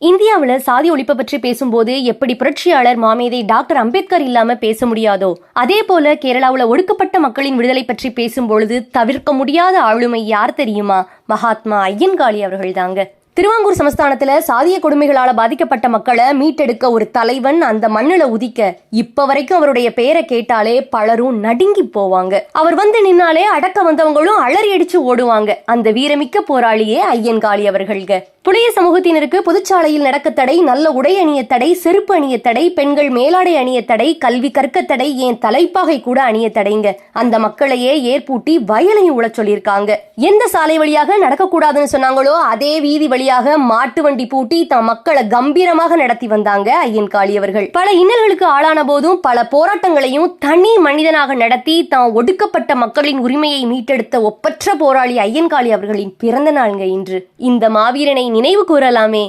இந்தியாவுல சாதி ஒழிப்பு பற்றி பேசும்போது எப்படி புரட்சியாளர் மாமேதை டாக்டர் அம்பேத்கர் இல்லாம பேச முடியாதோ அதே போல கேரளாவுல ஒடுக்கப்பட்ட மக்களின் விடுதலை பற்றி பேசும்பொழுது தவிர்க்க முடியாத ஆளுமை யார் தெரியுமா? மகாத்மா ஐயன்காளி அவர்கள் தாங்க திருவாங்கூர் சமஸ்தானத்துல சாதிய கொடுமைகளால பாதிக்கப்பட்ட மக்களை மீட்டெடுக்க ஒரு தலைவன் அந்த மண்ணுல உதிக்க இப்ப வரைக்கும் அவருடைய பெயரை கேட்டாலே பலரும் நடுங்கி போவாங்க. அவர் வந்து நின்னாலே அடக்க வந்தவங்களும் அலறி அடிச்சு ஓடுவாங்க. அந்த வீரமிக்க போராளியே ஐயன்காளி அவர்கள்க புனைய சமூகத்தினருக்கு பொதுச்சாலையில் நடக்க தடை நல்ல உடை அணிய தடை செருப்பு அணிய தடை பெண்கள் மேலாடை அணிய தடை கல்வி கற்க தடை ஏன் தலைப்பாகை கூட அணிய தடைங்க. அந்த மக்களையே ஏற்பூட்டி வயலையும் உழச் சொல்லியிருக்காங்க. எந்த சாலை வழியாக நடக்கக்கூடாதுன்னு சொன்னாங்களோ அதே வீதி வழி வழியாக மாட்டு வண்டி பூட்டி தம் மக்களை கம்பீரமாக நடத்தி வந்தாங்க ஐயன் காளி அவர்கள். பல இன்னல்களுக்கு ஆளான போதும் பல போராட்டங்களையும் தனி மனிதனாக நடத்தி தாம் ஒடுக்கப்பட்ட மக்களின் உரிமையை மீட்டெடுத்த ஒப்பற்ற போராளி ஐயன்காளி அவர்களின் பிறந்த நாளுங்க இன்று. இந்த மாவீரனை நினைவு கூறலாமே.